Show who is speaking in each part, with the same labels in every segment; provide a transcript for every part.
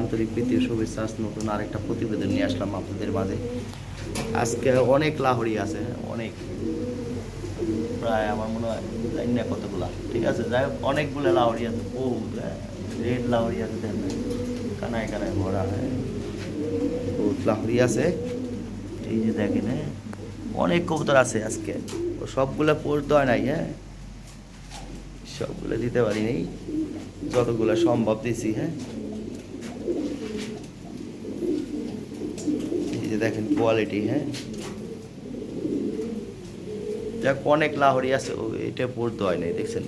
Speaker 1: আন্তরিক প্রীতি ও শুভেচ্ছা আজ নতুন আরেকটা প্রতিবেদন নিয়ে আসলাম আপনাদের মাঝে। আজকে অনেক লাহরি আছে, অনেক। প্রায় আমার মনে হয় জানি না কতগুলা, ঠিক আছে? যাই হোক, অনেকগুলো লাহরি আছে বহুত রেড লাহরি আছে কানায় কানায় ভরা হ্যাঁ। বহুত লাহরি আছে। এই যে দেখেন হ্যাঁ অনেক কবুতর আছে আজকে। সবগুলো পড়তে হয় নাই হ্যাঁ। সবগুলো দিতে পারি নাই। যতগুলো সম্ভব দিছি হ্যাঁ। যে দেখেন কোয়ালিটি হ্যাঁ? যাক, অনেক লাহরি আছে এটা পড়তে হয় নাই, দেখছেন?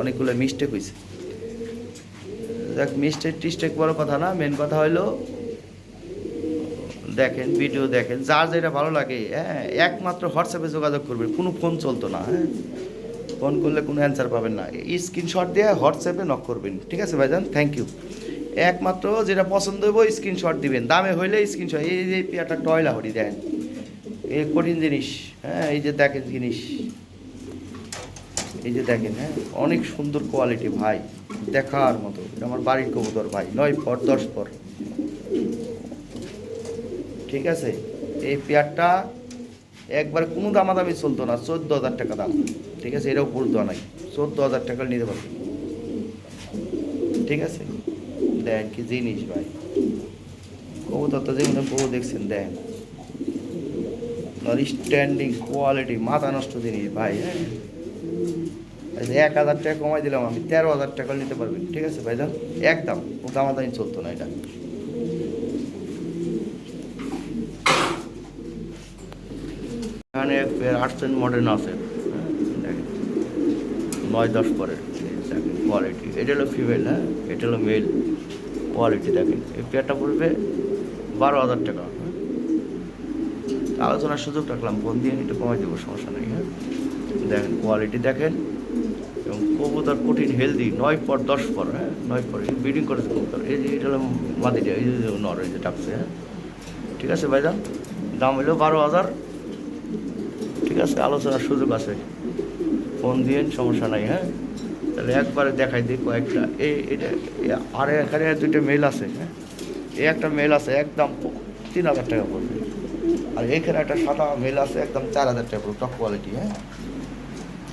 Speaker 1: অনেকগুলো মিস্টেক হয়েছে যাক মিস্টেক টিস্টেক বড় কথা না মেন কথা হলো দেখেন ভিডিও দেখেন, যার যেটা ভালো লাগে হ্যাঁ একমাত্র হোয়াটসঅ্যাপে যোগাযোগ করবেন কোনো ফোন চলতো না হ্যাঁ? ফোন করলে কোনো অ্যান্সার পাবেন না। স্ক্রিনশট দিয়ে হোয়াটসঅ্যাপে নক করবেন, ঠিক আছে ভাইজান? থ্যাংক ইউ একমাত্র যেটা পছন্দ হইব স্ক্রিনশট দিবেন। দামে হইলে স্ক্রিনশট এই যে পেয়ারটা টয়লা হরি, দেন। এই কঠিন জিনিস হ্যাঁ এই যে দেখেন জিনিস। এই যে দেখেন হ্যাঁ অনেক সুন্দর কোয়ালিটি ভাই। দেখার মতো। আমার বাড়ির কবুতর, ভাই। নয় পর, দশ পর। ঠিক আছে? এই পেয়ারটা একবার কোনো দামাদামি চলতো না। চোদ্দ হাজার টাকা দাম। ঠিক আছে? এটাও পড়তো নাই। চোদ্দ হাজার টাকা নিতে পারবে। ঠিক আছে? দেন কি জিনিস ভাই? কবুতর তো যেমন বউ দেখছেন, দেন। স্ট্যান্ডিং কোয়ালিটি মাথা নষ্ট জিনিস ভাই। এক হাজার টাকা কমাই দিলাম আমি, তেরো হাজার টাকা নিতে পারবেন, ঠিক আছে ভাইজান একদম, কোনো দামাদামি চলতো না এটা। এখানে আর্টস মডার্ন আছে। নয় দশ পরে দেখেন কোয়ালিটি এটা হলো ফিমেল হ্যাঁ? এটা হলো মেল কোয়ালিটি দেখেন। এই পেয়ারটা পড়বে বারো হাজার টাকা। আলোচনার সুযোগ রাখলাম, ফোন দিয়ে একটু কমাই দেবো, সমস্যা নেই হ্যাঁ? দেখেন কোয়ালিটি দেখেন, এবং কবুতর কঠিন হেলদি নয় পর দশ পর হ্যাঁ? নয় পর ব্রিডিং করেছে কবুতর। এই যে এটা হলো মাদিটা, এই যে নর, এই যে ডাকছে হ্যাঁ? ঠিক আছে ভাইজান? দাম হলো বারো হাজার। ঠিক আছে, আলোচনার সুযোগ আছে। ফোন দিয়েন, সমস্যা নাই হ্যাঁ? তাহলে একবারে দেখাই দিই কয়েকটা। এই এটা আর এখানে দুইটা মেল আছে হ্যাঁ? এই একটা মেল আছে একদম তিন হাজার টাকা পড়বে আর এখানে একটা সাদা মেল আছে একদম চার হাজার টাকা পড়বে টপ কোয়ালিটি হ্যাঁ?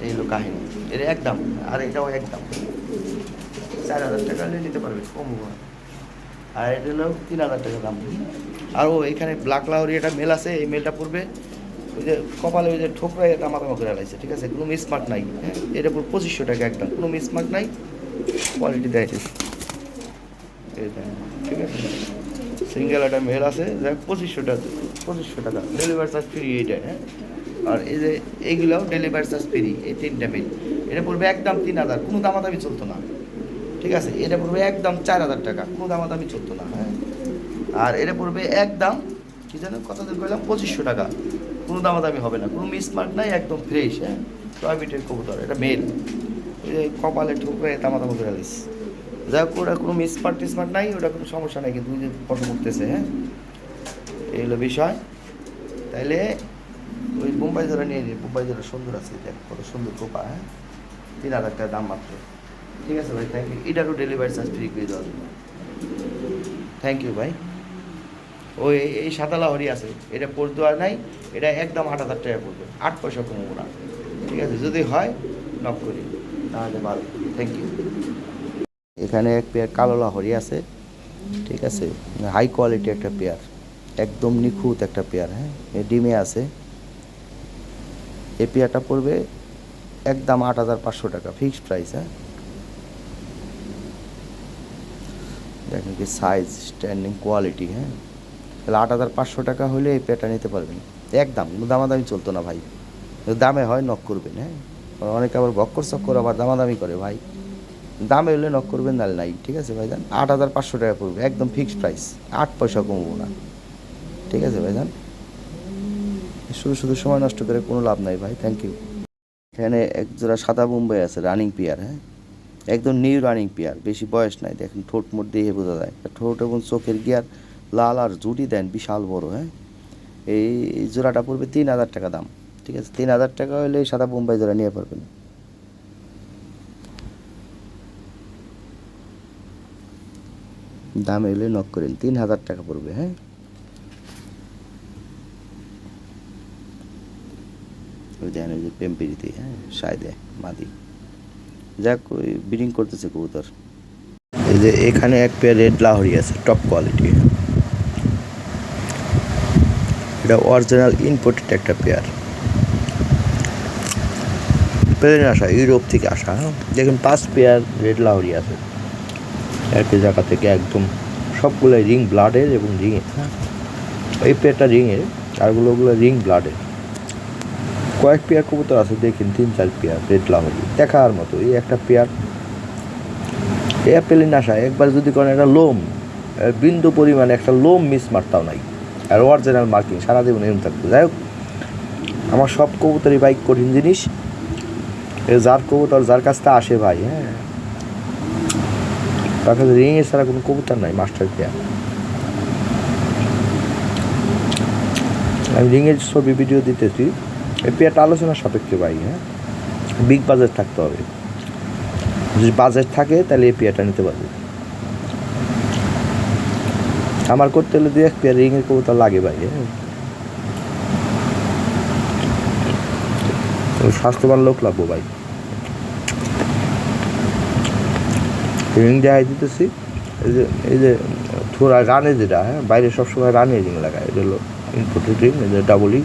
Speaker 1: এই হলো কাহিনী। এটা একদম, আর এটাও একদম। চার হাজার টাকা নিয়ে নিতে পারবে, কম। আর এটা হলো তিন হাজার টাকা দাম। আর ও এখানে ব্ল্যাক লাউরি একটা মেল আছে, এই মেলটা পড়বে ওই যে কপালে ওই যে ঠোকরায় এটা মাথা করে লাগছে ঠিক আছে? কোনো মিসমার্ক নাই হ্যাঁ? এটা পুরো পঁচিশশো টাকা একদম, কোনো মিসমার্ক নাই কোয়ালিটি দেয় ঠিক আছে? সিঙ্গেল একটা মেল আছে দেখ পঁচিশশো টাকা পঁচিশশো টাকা ডেলিভারি চার্জ ফ্রি এইটা হ্যাঁ? আর এই যে এইগুলাও ডেলিভারি চার্জ ফ্রি এই তিনটা মেল এটা পড়বে একদম তিন হাজার, কোনো দামাদামি চলতো না। ঠিক আছে? এটা পড়বে একদম চার হাজার টাকা, কোনো দামাদামি চলতো না হ্যাঁ? আর এটা পড়বে একদম, কি যেন কতদিন কইলাম, পঁচিশশো টাকা। কোনো দামাদামি হবে না, কোনো মিসমার্ক নাই, একদম ফ্রেশ হ্যাঁ? টয়বিটের কবুতর, এটা মেল কপালে ঠুকরে দামাদামি করে আলিস যাই হোক, ওটা কোনো মিসমার্ক টিসমার্ক নাই, ওটা কোনো সমস্যা নাই, কিন্তু যে ফটো করতেছে হ্যাঁ? এই হলো বিষয়। তাইলে ওই বোম্বাই জোড়া নিয়ে নিই বোম্বাই জোড়া সুন্দর আছে, দেখ, কত সুন্দর কোপা হ্যাঁ? তিন হাজার টাকা দাম মাত্র। ঠিক আছে ভাই থ্যাংক ইউ এটারও ডেলিভারি চার্জ ফ্রি করে দেওয়া থ্যাংক ইউ ভাই। ওই, এই- সাদা লাহরি আছে, এটা পড়তে আর নাই, এটা একদম আট হাজার টাকা পড়বে, আট পয়সা কমবো না। ঠিক আছে, যদি হয় নক করি, তাহলে ভালো থ্যাংক ইউ এখানে এক পেয়ার কালো লাহরি আছে, ঠিক আছে হাই কোয়ালিটি একটা পেয়ার একদম নিখুঁত একটা পেয়ার হ্যাঁ ডিমে আছে। এই পেয়ারটা পড়বে একদম আট হাজার পাঁচশো টাকা ফিক্সড প্রাইস হ্যাঁ। দেখেন কি সাইজ স্ট্যান্ডিং কোয়ালিটি হ্যাঁ। তাহলে আট হাজার পাঁচশো টাকা হলে এই পেয়ারটা নিতে পারবেন। একদম, দামাদামি চলতো না ভাই। দামে হয় নক করবেন হ্যাঁ? অনেকে আবার বক্কর চক্কর আবার দামাদামি করে ভাই। দামে হলে নক করবেন, নাহলে নাই, ঠিক আছে ভাইজান আট হাজার পাঁচশো টাকা পড়বে, একদম ফিক্সড প্রাইস আট পয়সা কমবো না। ঠিক আছে ভাইজান শুধু শুধু সময় নষ্ট করে কোনো লাভ নাই ভাই থ্যাংক ইউ এখানে এক জোড়া সাদা মুম্বাই আছে রানিং পেয়ার হ্যাঁ? একদম নিউ রানিং পেয়ার বেশি বয়স নাই, দেখেন ঠোঁট মোট দিয়ে বোঝা যায়। ঠোঁট এবং চোখের গিয়ার লাল আর জুটি দেন, বিশাল বড় হ্যাঁ? এই জোড়াটা পড়বে তিন হাজার টাকা দাম, ঠিক আছে? তিন হাজার টাকা হলে সাদা বোম্বাই জোড়া নিয়ে পারবেন। দাম এলে নক করেন, তিন হাজার টাকা পড়বে হ্যাঁ? ওই দেখেন ওই যে পেম্পিরিতে হ্যাঁ? সাইদে, মাদি। যাক, ওই ব্রিডিং করতেছে কবুতর। এই যে এখানে এক পেয়ার রেড লাহরি আছে টপ কোয়ালিটি এটা অরিজিনাল ইম্পোর্টেড একটা পেয়ার প্লেন আসা, ইউরোপ থেকে আসা হ্যাঁ? দেখুন, পাঁচ পেয়ার রেড লাহরি আছে। একই জায়গা থেকে একদম সবগুলো রিং ব্লাডের এবং রিংয়ের হ্যাঁ? এই পেয়ারটা রিংয়ের আরগুলো ওগুলো রিং ব্লাডের কয়েক পেয়ার কবুতর আছে, দেখেন, তিন, চার পেয়ার রেড লাহরি দেখার মতো, এই একটা পেয়ার এ পেলিন আসা একবার যদি করেন একটা লোম বিন্দু পরিমাণে একটা লোম মিস মারতাও নাই আর অরিজিনাল মার্কিং সারা জীবন এরকম থাকতো যাই হোক, আমার সব কবুতরই বাইক কঠিন জিনিস। এ যার কবুতর, যার কাছটা আসে ভাই হ্যাঁ। তার কাছে রিংয়ে ছাড়া কোনো কবুতর নাই মাস্টার পেয়ার আমি রিংয়ের ছবি ভিডিও দিতেছি। এই পেয়ারটা আলোচনার সাপেক্ষে ভাই হ্যাঁ। বিগ বাজেট থাকতে হবে। যদি বাজেট থাকে, তাহলে এই পেয়ারটা নিতে পারবে। আমার করতে হলে দু এক পেয়ার রিংয়ের কবুতর লাগে ভাই হ্যাঁ। স্বাস্থ্যবান লোক লাগবো ভাই। রিং দেখাই দিতেছি, এই যে এই যে থোড়া রানে যেটা হ্যাঁ বাইরে সবসময় রানে রিং লাগায়, এটা হলো ইনপুটেড রিং, এই যে ডাবলই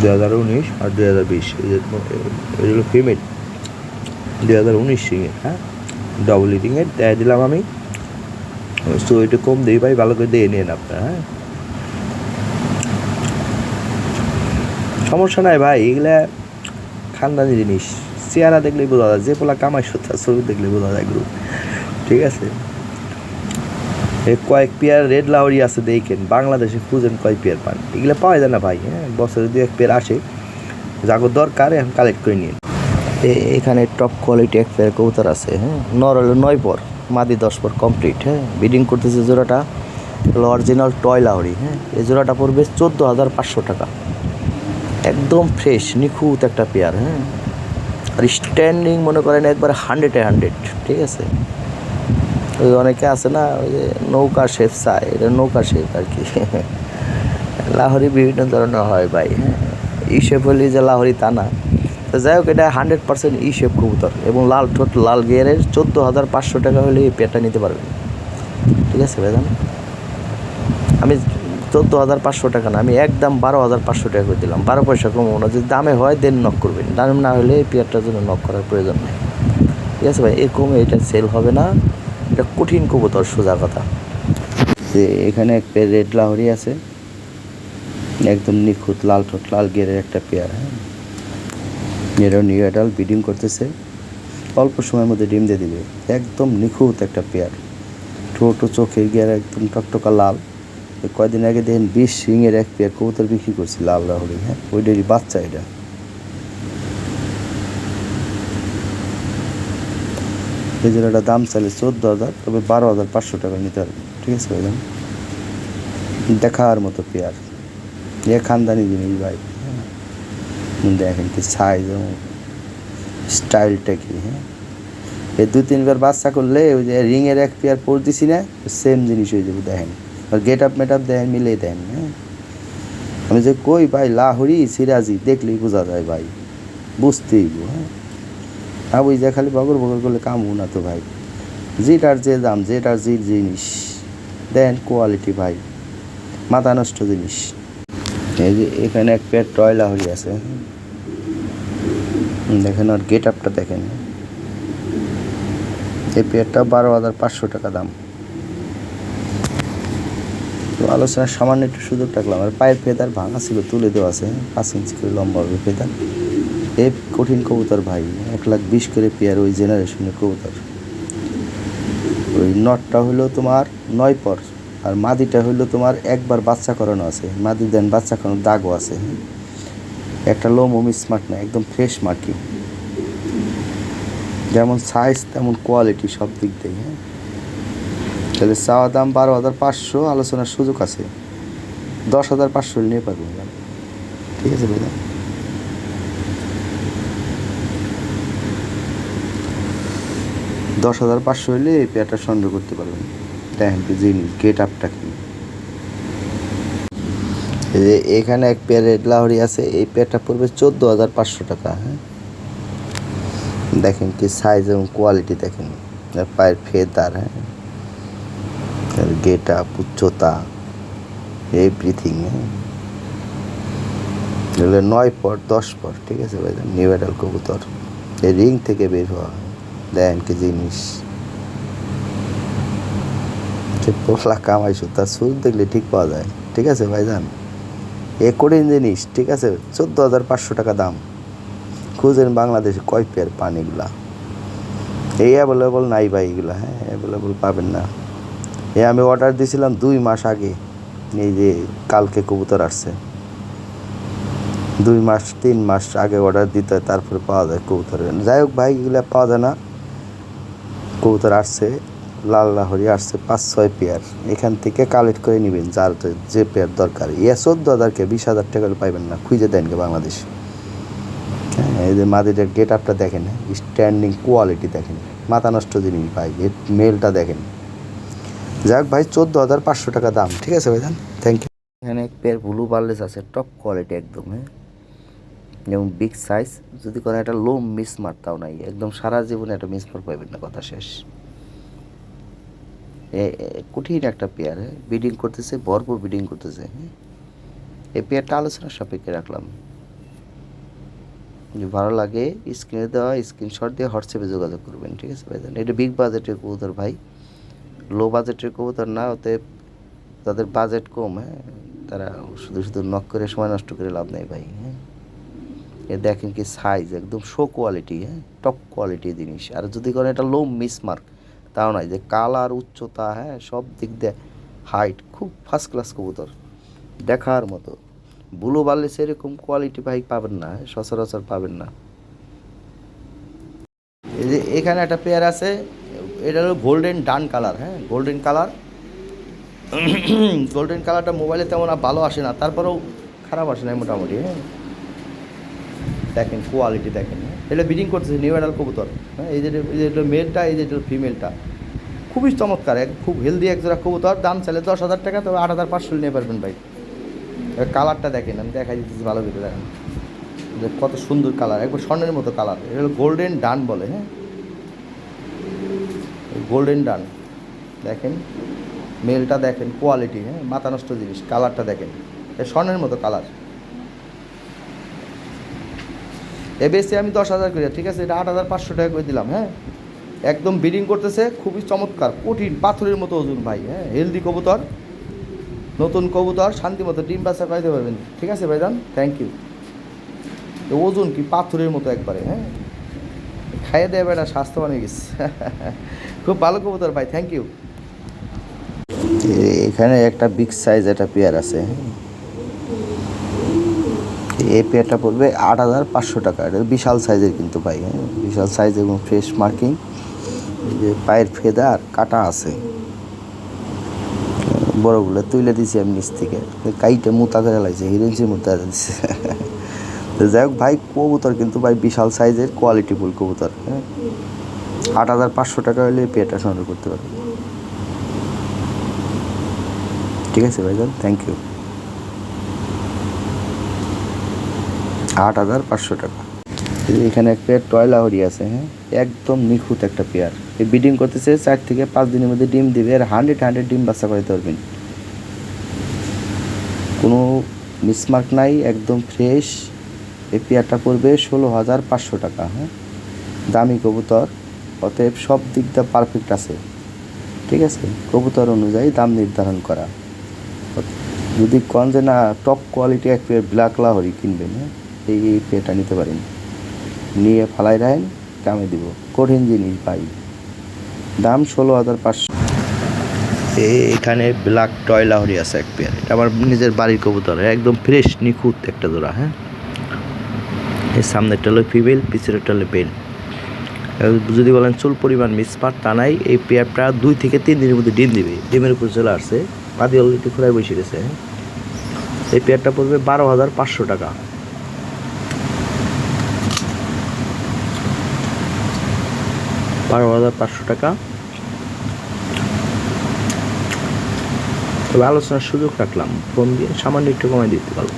Speaker 1: দু হাজার উনিশ আর দু হাজার বিশ হলো ফিমেল দু হাজার উনিশ রিংয়ের হ্যাঁ ডবল রিংয়ের দেয় দিলাম আমি। তো কম দিই ভাই, ভালো করে দিয়ে নিন আপনারা হ্যাঁ? সমস্যা নাই ভাই, এগুলা খানদানি জিনিস। চেহারা দেখলেই বোঝা যায়, যে পোলা কামাই সত্তা ছবি দেখলে বোঝা যায় গ্রুপ ঠিক আছে? কয়েক পেয়ার রেড লাউরি আছে দেখেন, বাংলাদেশে খুঁজেন কয়েক পেয়ার পান। এগুলো পাওয়া যায় না ভাই হ্যাঁ? বছরে দু এক পেয়ার আসে। যাগো দরকার, এখন কালেক্ট করে নিন। এখানে টপ কোয়ালিটি এক পেয়ার কবুতর আছে হ্যাঁ? নর নয় পর। মাদি দশ পর কমপ্লিট হ্যাঁ? বিডিং করতেছে জোড়াটা হলো অরিজিনাল টয় লাহরি হ্যাঁ? এই জোড়াটা পড়বে চোদ্দ হাজার পাঁচশো টাকা। একদম ফ্রেশ নিখুঁত একটা পেয়ার হ্যাঁ? আর স্ট্যান্ডিং মনে করেন একবার হান্ড্রেডে হান্ড্রেড ঠিক আছে? ওই অনেকে আছে না, ওই যে নৌকা শেফ চায়, এটা নৌকা শেফ আর কি। লাহরি বিভিন্ন ধরনের হয় ভাই হ্যাঁ? ই শেপ যে লাহরি তা না। তো যাই হোক, এটা হান্ড্রেড পার্সেন্ট ই শেপ কবুতর এবং লাল ঠোঁট, লাল গিয়ারের চোদ্দ হাজার পাঁচশো টাকা হলে এই পেয়ারটা নিতে পারবেন। ঠিক আছে ভাইজান? আমি চোদ্দ হাজার পাঁচশো টাকা না, আমি একদম বারো হাজার পাঁচশো টাকা করে দিলাম। বারো পয়সা কমবো না, যদি দামে হয় দেন নক করবেন। দাম না হলে এই পেয়ারটার জন্য নক করার প্রয়োজন নেই। ঠিক আছে ভাই, এ কমে এটা সেল হবে না। এটা কঠিন কবুতর, সোজা কথা। যে এখানে এক পেয়ার রেড লাহরি আছে। একদম নিখুঁত, লাল ঠোঁট, লাল গিয়ারের একটা পেয়ার হ্যাঁ? এরাও নিউ অ্যাডাল ব্রিডিং করতেছে। অল্প সময়ের মধ্যে ডিম দিয়ে দিবে। একদম নিখুঁত একটা পেয়ার ঠোঁট ও চোখের গিয়ার একদম টকটকা লাল। এই কয়দিন আগে দেখেন বিশ সিংয়ের এক পেয়ার কবুতর বিক্রি করছি লাল লাহরি হ্যাঁ? ওইটারই বাচ্চা এটা। এই জোড়াটা দাম চাইলে চোদ্দ হাজার, তবে বারো হাজার পাঁচশো টাকা নিতে পারবে। ঠিক আছে দেখার মতো পেয়ার এ খানদানি জিনিস ভাই। দেখেন কি সাইজ স্টাইলটা কি হ্যাঁ? এই দু তিনবার বাচ্চা করলে ওই যে রিংয়ের এক পেয়ার পর দিছি না সেম জিনিস হয়ে যাবে, দেখেন। আর গেট আপ মেট আপ দেখেন মিলে দেন হ্যাঁ? আমি যে কই ভাই, লাহরি, সিরাজি, দেখলেই বোঝা যায় ভাই, বুঝতেই হ্যাঁ? আর ওই যে খালি বগর বগর করলে কামু না তো ভাই। যেটার যে দাম, যেটার যে জিনিস দেন কোয়ালিটি ভাই, মাথা নষ্ট জিনিস। এই যে এখানে এক পেয়ার টয় লাহরি আছে। দেখেন আর গেট আপটা দেখেন। এই পেয়ারটা বারো হাজার পাঁচশো টাকা দাম। আলোচনার সামান্য একটু সুযোগ রাখলাম। আর পায়ের ফেদার ভাঙা ছিল, তুলে দেওয়া আছে। পাঁচ ইঞ্চি করে লম্বা হবে ফেদার। এ কঠিন কবুতর ভাই, এক লাখ বিশ করে পেয়ার ওই জেনারেশনের কবুতর। ওই নটটা হলো তোমার নয় পর। আর মাদিটা হইল তোমার একবার বাচ্চা করানো আছে। মাদি দেন বাচ্চা করানোর দাগও আছে। একটা লো মমি স্মার্ট না, একদম ফ্রেশ মার্কি যেমন সাইজ তেমন কোয়ালিটি সব দিক দিয়ে হ্যাঁ? তাহলে চাওয়া দাম বারো হাজার পাঁচশো, আলোচনার সুযোগ আছে। দশ হাজার পাঁচশো নিয়ে পারব ঠিক আছে ভাইয়া
Speaker 2: দশ হাজার পাঁচশো হলে এই পেয়ারটা সংগ্রহ করতে পারবেন। দেখেন কি জিনিস গেট আপটা কি? এখানে এক পেয়ার লাহরি আছে, এই পেয়ারটা পড়বে চোদ্দ হাজার পাঁচশো টাকা হ্যাঁ? দেখেন কি সাইজ এবং কোয়ালিটি দেখেন পায়ের ফেদার হ্যাঁ? গেট আপ উচ্চতা এভরিথিং হ্যাঁ? এগুলো নয় পর, দশ পর, ঠিক আছে ভাই? নিউডাল কবুতর। এই রিং থেকে বের হওয়া, দেখেন কি জিনিস। যে পোলা কামাইছো তার সুর দেখলে ঠিক পাওয়া যায়। ঠিক আছে ভাইজান? এ কঠিন জিনিস, ঠিক আছে? চোদ্দ হাজার পাঁচশো টাকা দাম। খুঁজেন বাংলাদেশে কয় পেয়ার পান এগুলা এই অ্যাভেলেবল নাই ভাই এগুলা হ্যাঁ? অ্যাভেলেবল পাবেন না। এ আমি অর্ডার দিয়েছিলাম দুই মাস আগে। এই যে কালকে কবুতর আসছে। দুই মাস, তিন মাস আগে অর্ডার দিতে হয়, তারপরে পাওয়া যায় কবুতর যাই হোক ভাই, এগুলো পাওয়া যায় না। কবুতর আসছে। লাল লাহরি আসছে পাঁচ, ছয় পেয়ার এখান থেকে কালেক্ট করে নেবেন, যার যে- পেয়ার দরকার। ইয়ে চোদ্দ হাজারকে বিশ হাজার টাকা পাইবেন না, খুঁজে দেন কে বাংলাদেশ। হ্যাঁ এই যে মাদিদের গেট আপটা দেখেন স্ট্যান্ডিং কোয়ালিটি দেখেন, মাথা নষ্ট জিনিস ভাই মেলটা দেখেন। যাক ভাই, চোদ্দ হাজার পাঁচশো টাকা দাম, ঠিক আছে ভাইজান? থ্যাংক ইউ এখানে এক পেয়ার ব্লু বার্লেস আছে টপ কোয়ালিটি একদম হ্যাঁ। যেমন বিগ সাইজ যদি কোনো একটা লো মিস মারতাও নাই, একদম সারা জীবনে একটা মিস মার পাইবেন না, কথা শেষ। কঠিন একটা পেয়ার হ্যাঁ? বিডিং করতেছে ভরপুর বিডিং করতেছে হ্যাঁ? এই পেয়ারটা আলোচনার সাপেক্ষে রাখলাম। যদি ভালো লাগে স্ক্রিনে দেওয়া স্ক্রিনশট দিয়ে হোয়াটসঅ্যাপে যোগাযোগ করবেন, ঠিক আছে ভাই এটা বিগ বাজেটের কবুতর ভাই। লো বাজেটের কবুতর না ওতে তাদের বাজেট কম হ্যাঁ? তারা শুধু শুধু নক করে, সময় নষ্ট করে লাভ নেই ভাই হ্যাঁ? এ দেখেন কি সাইজ একদম শো কোয়ালিটি হ্যাঁ? টপ কোয়ালিটি জিনিস। আর যদি কোনো এটা লো মিসমার্ক তাও নয় যে কালার উচ্চতা হ্যাঁ সব দিক দিয়ে হাইট খুব ফার্স্ট ক্লাস কবুতর। দেখার মতো। বুলো বার্লে সেরকম কোয়ালিটি ভাই পাবেন না হ্যাঁ, সচরাচর পাবেন না। এই যে এখানে একটা পেয়ার আছে এটা হলো গোল্ডেন ডান কালার হ্যাঁ গোল্ডেন কালার গোল্ডেন কালারটা মোবাইলে তেমন ভালো আসে না তারপরেও খারাপ আসে না মোটামুটি হ্যাঁ। দেখেন কোয়ালিটি দেখেন। এটা বিডিং করতেছে নিউ অ্যাডাল কবুতর। হ্যাঁ এই যে যে মেলটা এই যে ফিমেলটা খুবই চমৎকার, এক খুব হেলদি এক জোড়া কবুতর, দাম চাইলে দশ হাজার টাকা, তবে আট হাজার পাঁচশো নিয়ে পারবেন ভাই। এবার কালারটা দেখেন, আমি দেখাই দিতেছি ভালো করে, দেখেন। যে কত সুন্দর কালার একবার স্বর্ণের মতো কালার এটা হলো গোল্ডেন ডান বলে হ্যাঁ। গোল্ডেন ডান দেখেন। মেলটা দেখেন কোয়ালিটি হ্যাঁ মাথা নষ্ট জিনিস কালারটা দেখেন। স্বর্ণের মতো কালার এ বেশি আমি দশ হাজার করে ঠিক আছে? এটা আট হাজার পাঁচশো টাকা করে দিলাম হ্যাঁ? একদম বিডিং করতেছে, খুবই চমৎকার, কঠিন পাথরের মতো ওজন ভাই হ্যাঁ? হেলদি কবুতর, নতুন কবুতর, শান্তি মতো ডিম বাচ্চা পাইতে পারবেন। ঠিক আছে ভাইজান? থ্যাংক ইউ ওজন কি পাথরের মতো একবারে হ্যাঁ? খাইয়ে দেবে না স্বাস্থ্য বানিয়ে গেছে। খুব ভালো কবুতর ভাই থ্যাংক ইউ এখানে একটা বিগ সাইজ একটা পেয়ার আছে এই পেয়ারটা পড়বে আট হাজার পাঁচশো টাকা। এটা বিশাল সাইজের কিন্তু ভাই হ্যাঁ? বিশাল সাইজ এবং ফ্রেশ মার্কিং যে পায়ের ফেদা আর কাটা আছে। বড়গুলো তুলে দিছি আমি নিচ থেকে। কাইটে মুতা করে লাগছে হিরেন্সি মুতা দিচ্ছে তো যাই হোক ভাই, কবুতর কিন্তু ভাই বিশাল সাইজের কোয়ালিটিফুল কবুতর হ্যাঁ? আট হাজার পাঁচশো টাকা হলে পেয়ারটা সংগ্রহ করতে পারবে। ঠিক আছে ভাইজান থ্যাংক ইউ আট হাজার পাঁচশো টাকা। এখানে এক পেয়ার টয়লা হরি আছে হ্যাঁ? একদম নিখুঁত একটা পেয়ার। এই ব্রিডিং করতেছে চার থেকে পাঁচ দিনের মধ্যে ডিম দিবে, আর হান্ড্রেড হান্ড্রেড ডিম বাচ্চা করাতে পারবেন কোনো মিসমার্ক নাই, একদম ফ্রেশ। এই পেয়ারটা পড়বে ষোলো হাজার পাঁচশো টাকা হ্যাঁ? দামি কবুতর, অতএব সব দিক দিয়ে পারফেক্ট আছে। ঠিক আছে? কবুতর অনুযায়ী দাম নির্ধারণ করা। যদি কন যে না টপ কোয়ালিটি এক পেয়ার ব্ল্যাক লাহরি কিনবেন হ্যাঁ? এই পেয়ারটা নিতে পারেন। নিয়ে ফালাই রাখেন কামে দিব। কঠিন জিনিস পাই দাম ষোলো হাজার পাঁচশো। এখানে ব্ল্যাক টয় লাহরি আছে এক পেয়ার। এটা আমার নিজের বাড়ির কবুতর। একদম ফ্রেশ, নিখুঁত একটা জোড়া হ্যাঁ? এর সামনেরটা হলো ফিমেল, পিছনেরটা হলো পেন যদি বলেন চুল পরিমাণ মিসপার তা নাই। এই পেয়ারটা দুই থেকে তিন দিনের মধ্যে ডিম দিবে। ডিমের উপর চলে আসছে। বাদি অলরেডি খোলায় বসে গেছে হ্যাঁ। এই পেয়ারটা পড়বে বারো হাজার পাঁচশো টাকা। বারো হাজার পাঁচশো টাকা। তবে আলোচনার সুযোগ রাখলাম। ফোন দিয়ে সামান্য একটু কমাই দিতে পারব।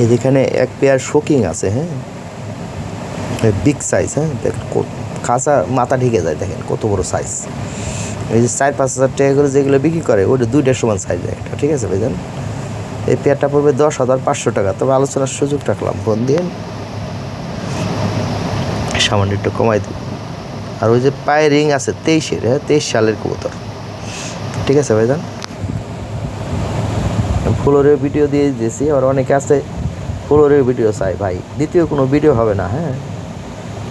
Speaker 2: এই যেখানে এক পেয়ার শোকিং আছে হ্যাঁ? বিগ সাইজ হ্যাঁ? দেখেন খাসা মাথা ঢেকে যায়, দেখেন কত বড় সাইজ এই যে চার পাঁচ হাজার টাকা করে যেগুলো বিক্রি করে ওটা দুইটার সমান সাইজ একটা, ঠিক আছে ভাইজান? এই পেয়ারটা পড়বে দশ হাজার পাঁচশো টাকা। তবে আলোচনার সুযোগ রাখলাম। ফোন দিয়ে সামান্য একটু কমাই দেব। আর ওই যে পায়ে রিং আছে তেইশের হ্যাঁ তেইশ সালের কবুতর। ঠিক আছে ভাইজান? ফুলোরের ভিডিও দিয়ে দিয়েছি আর অনেকে আছে ফুলোরের ভিডিও চাই ভাই, দ্বিতীয় কোনো ভিডিও হবে না হ্যাঁ?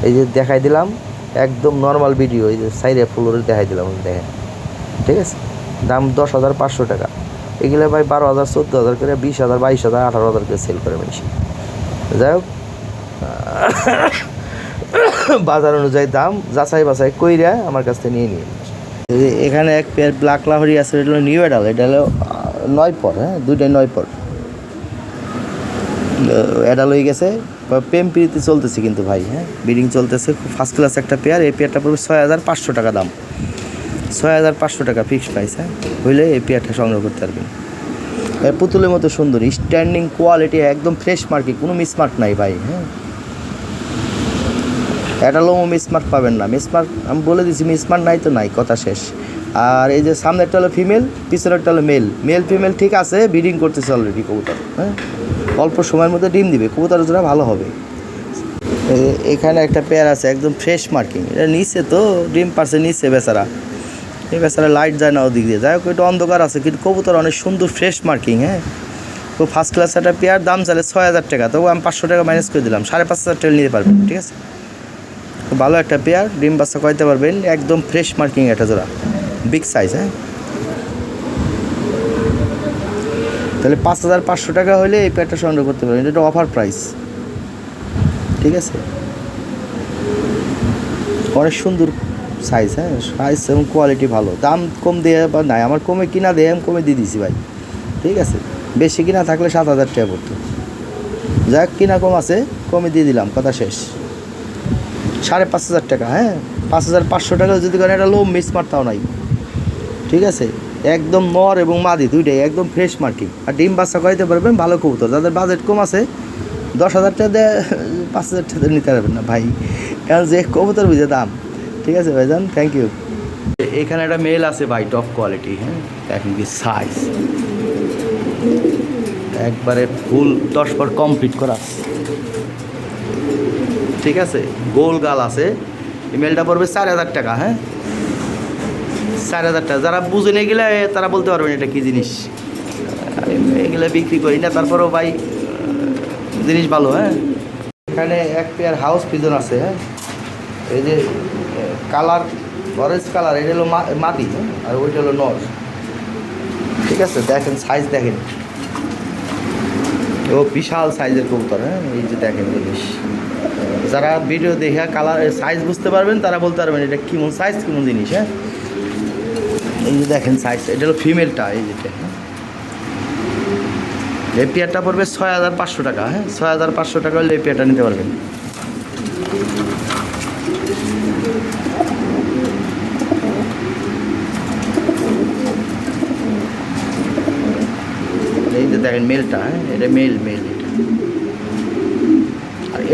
Speaker 2: এই যে দেখাই দিলাম, একদম নর্মাল ভিডিও এই যে সাইডে ফুলোরে দেখাই দিলাম দেখেন। ঠিক আছে? দাম দশ হাজার পাঁচশো টাকা। এগুলো ভাই বারো হাজার, চোদ্দ হাজার করে, বিশ হাজার, বাইশ হাজার, আঠারো হাজার করে সেল করে বেশি। যাই হোক বাজার অনুযায়ী দাম যাচাই বাছাই কইরা আমার কাছ থেকে নিয়ে নিয়ে এখানে এক পেয়ার ব্ল্যাক লাহরি আছে, এটা হলো নিউ এডাল এটা হলো নয় পর হ্যাঁ? দুইটাই নয় পর। এডাল হয়ে গেছে প্রেম পিড়িতে চলতেছে কিন্তু ভাই হ্যাঁ? বিডিং চলতেছে, খুব ফার্স্ট ক্লাস একটা পেয়ার, এই পেয়ারটা পড়বে ছয় হাজার পাঁচশো টাকা দাম। ছয় হাজার পাঁচশো টাকা ফিক্সড প্রাইস হ্যাঁ? হইলে এই পেয়ারটা সংগ্রহ করতে পারবেন। পুতুলের মতো সুন্দর স্ট্যান্ডিং কোয়ালিটি একদম ফ্রেশ মার্কি কোনো মিসমার্ক নাই ভাই হ্যাঁ? এটালেও মিসমার্ক পাবেন না। মিসমার্ক, আমি বলে দিছি, মিসমার্ক নাই তো নাই, কথা শেষ। আর এই যে সামনেরটা হলো ফিমেল পিছনেরটা হলো মেল। মেল, ফিমেল ঠিক আছে, ব্রিডিং করতেছে অলরেডি কবুতর হ্যাঁ? অল্প সময়ের মধ্যে ডিম দিবে কবুতর জোড়া ভালো হবে। এখানে একটা পেয়ার আছে, একদম ফ্রেশ মার্কিং এটা নিচে তো, ডিম পারছে নিচে বেচারা। এই বেচারা লাইট যায় না ওদিক দিয়ে। যাই হোক, একটু অন্ধকার আছে, কিন্তু কবুতর অনেক সুন্দর ফ্রেশ মার্কিং হ্যাঁ? তো ফার্স্ট ক্লাস একটা পেয়ার দাম চালে ছয় হাজার টাকা। তবু আমি পাঁচশো টাকা মাইনাস করে দিলাম, সাড়ে পাঁচ হাজার টাকা নিতে পারবেন, ঠিক আছে? ভালো একটা পেয়ার, ডিম বাচ্চা করাইতে পারবেন। একদম ফ্রেশ মার্কিং একটা জোড়া। বিগ সাইজ হ্যাঁ? তাহলে পাঁচ হাজার পাঁচশো টাকা হলে এই পেয়ারটা সংগ্রহ করতে পারবেন। এটা অফার প্রাইস ঠিক আছে? অনেক সুন্দর সাইজ হ্যাঁ? সাইজ এবং কোয়ালিটি ভালো। দাম কম দিয়ে বা নাই, আমার কমে কিনা দেয়, আমি কমে দিয়ে দিছি ভাই। ঠিক আছে? বেশি কিনা থাকলে সাত হাজার টাকা পড়তো। যাক, কিনা কম আছে, কমে দিয়ে দিলাম, কথা শেষ। সাড়ে পাঁচ হাজার টাকা হ্যাঁ? পাঁচ হাজার পাঁচশো টাকা যদি করেন এটা লো মিস মারতাও নাই। ঠিক আছে? একদম নর এবং মাদি দুইটাই, একদম ফ্রেশ মার্কিং আর ডিম বাচ্চা করাইতে পারবেন ভালো কবুতর, যাদের বাজেট কম আছে, দশ হাজার টাকা দিয়ে পাঁচ হাজার টাকা নিতে পারবেন না ভাই। কারণ যে কবুতর বুঝে দাম। ঠিক আছে ভাই ভাইজান? থ্যাংক ইউ এখানে একটা মেল আছে ভাই টপ কোয়ালিটি হ্যাঁ? দেখেন কি সাইজ একবারে ফুল দশ পর কমপ্লিট করা ঠিক আছে? গোল গাল আছে। ইমেলটা পড়বে চার হাজার টাকা হ্যাঁ? চার হাজার টাকা। যারা বুঝে নিয়ে গেলে তারা বলতে পারবেন এটা কী জিনিস। এগুলো বিক্রি করি না, তারপরেও ভাই জিনিস ভালো হ্যাঁ? এখানে এক পেয়ার হাউস পিজন আছে হ্যাঁ? এই যে কালার অরেঞ্জ কালার এটা হলো মাটি হ্যাঁ? আর ওইটা হলো নর। ঠিক আছে? দেখেন সাইজ দেখেন। ও বিশাল সাইজের কবুতর হ্যাঁ? এই যে দেখেন জিনিস যারা ভিডিও দেখে কালার সাইজ বুঝতে পারবেন, তারা বলতে পারবেন এটা কেমন সাইজ কেমন জিনিস হ্যাঁ? এই যে দেখেন সাইজ এটা হলো ফিমেলটা এই যেটা হ্যাঁ? এই পেয়ারটা পড়বে ছয় হাজার পাঁচশো টাকা হ্যাঁ? ছয় হাজার পাঁচশো টাকা হলে পেয়ারটা নিতে পারবেন। এই যে দেখেন মেলটা হ্যাঁ? এটা মেল মেল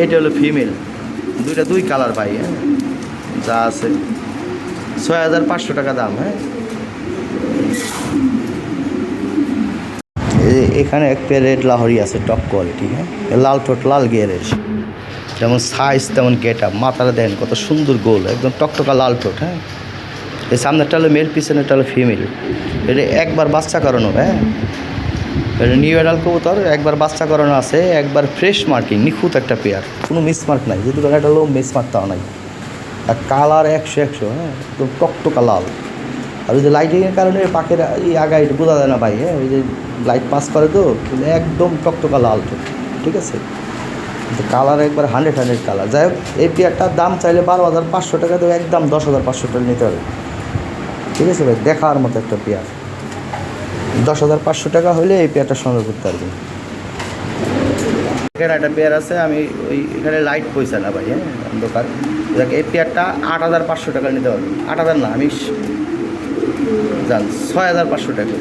Speaker 2: এটা হলো ফিমেল দুইটা দুই কালার পাই হ্যাঁ? যা আছে। ছয় হাজার পাঁচশো টাকা দাম হ্যাঁ? এখানে এক রেড লাহরি আছে টপ কোয়ালিটি হ্যাঁ? লাল ঠোঁট, লাল গিয়ারের যেমন সাইজ তেমন গেট আপ মাথাটা দেন কত সুন্দর গোল, একদম টকটকা লাল ঠোঁট হ্যাঁ? এই সামনেরটা হলো মেল পিছনেরটা হলো ফিমেল এটা একবার বাচ্চা করানো হ্যাঁ? এটা নিউ অ্যাডাল কবুতর, একবার বাচ্চা করানো আছে, একবার ফ্রেশ মার্কিং নিখুঁত একটা পেয়ার কোনো মিসমার্ক নাই যদি বলে একটা লো মিসমার্কটাও নাই। আর কালার একশো একশো হ্যাঁ একদম টকটকা লাল। আর ওই যে লাইটিংয়ের কারণে পাখির এই আগায় এটা বোঝা যায় না ভাই হ্যাঁ ওই যে লাইট পাস করে তো একদম টকটকা লাল তো, ঠিক আছে? কালার একবার হান্ড্রেড হান্ড্রেড কালার যাই হোক, এই পেয়ারটার দাম চাইলে বারো হাজার পাঁচশো টাকা, তো একদম দশ হাজার পাঁচশো টাকা নিতে হবে। ঠিক আছে ভাই, দেখার মতো একটা পেয়ার দশ হাজার পাঁচশো টাকা হলে এই পেয়ারটা সংগ্রহ করতে পারবেন।
Speaker 1: এখানে একটা পেয়ার আছে, আমি ওই এখানে লাইট পয়সা না ভাই হ্যাঁ অন্ধকার। দেখ এই পেয়ারটা আট হাজার পাঁচশো টাকা নিতে পারবেন। আট হাজার না, আমি জান ছয় হাজার পাঁচশো টাকা।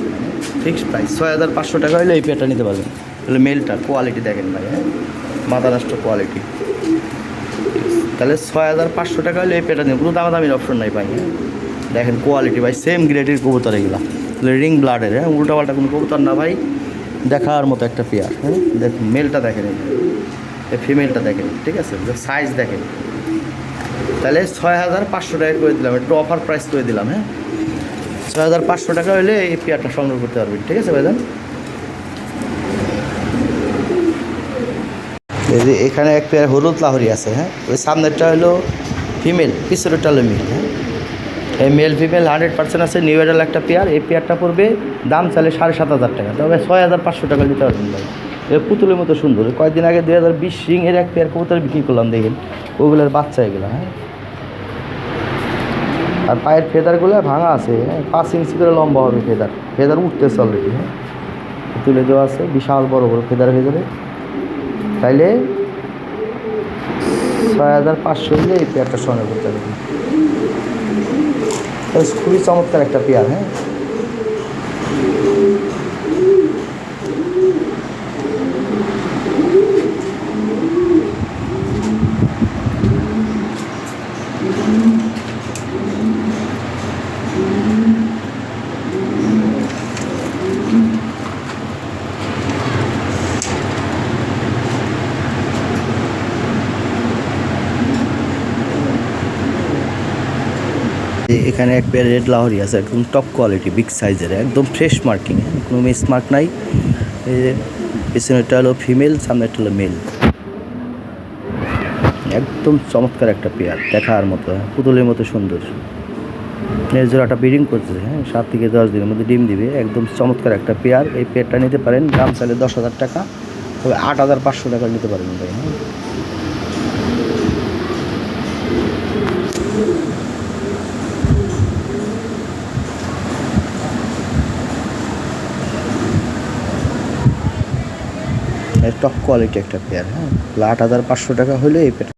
Speaker 1: ফিক্সড প্রাইস ছয় হাজার পাঁচশো টাকা হলে এই পেয়ারটা নিতে পারবেন। তাহলে মেলটা কোয়ালিটি দেখেন ভাই হ্যাঁ মাথা নষ্ট কোয়ালিটি তাহলে ছয় হাজার পাঁচশো টাকা হলে এই পেয়ারটা নেবেন কোনো দামাদামির অপশন নাই ভাই হ্যাঁ। দেখেন কোয়ালিটি ভাই সেম গ্রেডের কবুতর এগুলো। রিং ব্লাডের হ্যাঁ? উল্টাপাল্টা কোনো কবুতর না ভাই। দেখার মতো একটা পেয়ার হ্যাঁ? দেখ মেলটা দেখেন এই ফিমেলটা দেখেন, ঠিক আছে? সাইজ দেখেন। তাহলে ছয় হাজার পাঁচশো টাকা করে দিলাম, একটু অফার প্রাইস করে দিলাম হ্যাঁ? ছয় হাজার পাঁচশো টাকা হলে এই পেয়ারটা সংগ্রহ করতে পারবেন, ঠিক আছে ভাইজান? এই যে এখানে এক পেয়ার হলুদ লাহরি আছে হ্যাঁ? ওই সামনেরটা হলো ফিমেল পিছনেরটা হলো মেল হ্যাঁ? এই মেল ফিমেল হান্ড্রেড পার্সেন্ট আছে নিউ এডাল একটা পেয়ার এই পেয়ারটা পড়বে দাম চালে সাড়ে সাত হাজার টাকা, তবে ছয় হাজার পাঁচশো টাকা নিতে পারবেন ভাই। এ পুতুলের মতো সুন্দর কয়েকদিন আগে দুই হাজার বিশ সিংয়ের এক পেয়ার কবুতর বিক্রি করলাম, দেখেন। ওগুলোর বাচ্চা এগুলো হ্যাঁ। আর পায়ের ফেদারগুলো ভাঙা আছে হ্যাঁ পাঁচ ইঞ্চি করে লম্বা হবে ফেদার। ফেদার উঠতেছে অলরেডি হ্যাঁ। তুলে দেওয়া আছে, বিশাল বড় বড় ফেদার ভেতরে। তাইলে ছয় হাজার পাঁচশো হলে এই পেয়ারটা সঙ্গে করতে এটা খুবই চমৎকার একটা পেয়ার হ্যাঁ এখানে এক পেয়ার রেড লাহরি আছে একদম টপ কোয়ালিটি বিগ সাইজের একদম ফ্রেশ মার্কিং কোনো মিস মার্ক নাই। এই যে পেছনেরটা হলো ফিমেল সামনেরটা হলো মেল একদম চমৎকার একটা পেয়ার দেখার মতো হ্যাঁ, পুতুলের মতো সুন্দর। এর জোড়াটা ব্রিডিং করতেছে হ্যাঁ সাত থেকে দশ দিনের মধ্যে ডিম দিবে একদম চমৎকার একটা পেয়ার এই পেয়ারটা নিতে পারেন দাম চাইলে দশ হাজার টাকা তবে আট হাজার পাঁচশো টাকা নিতে পারেন ভাই হ্যাঁ। টপ কোয়ালিটি একটা পেয়ার হ্যাঁ? আট হাজার পাঁচশো টাকা হলে এই পেয়ার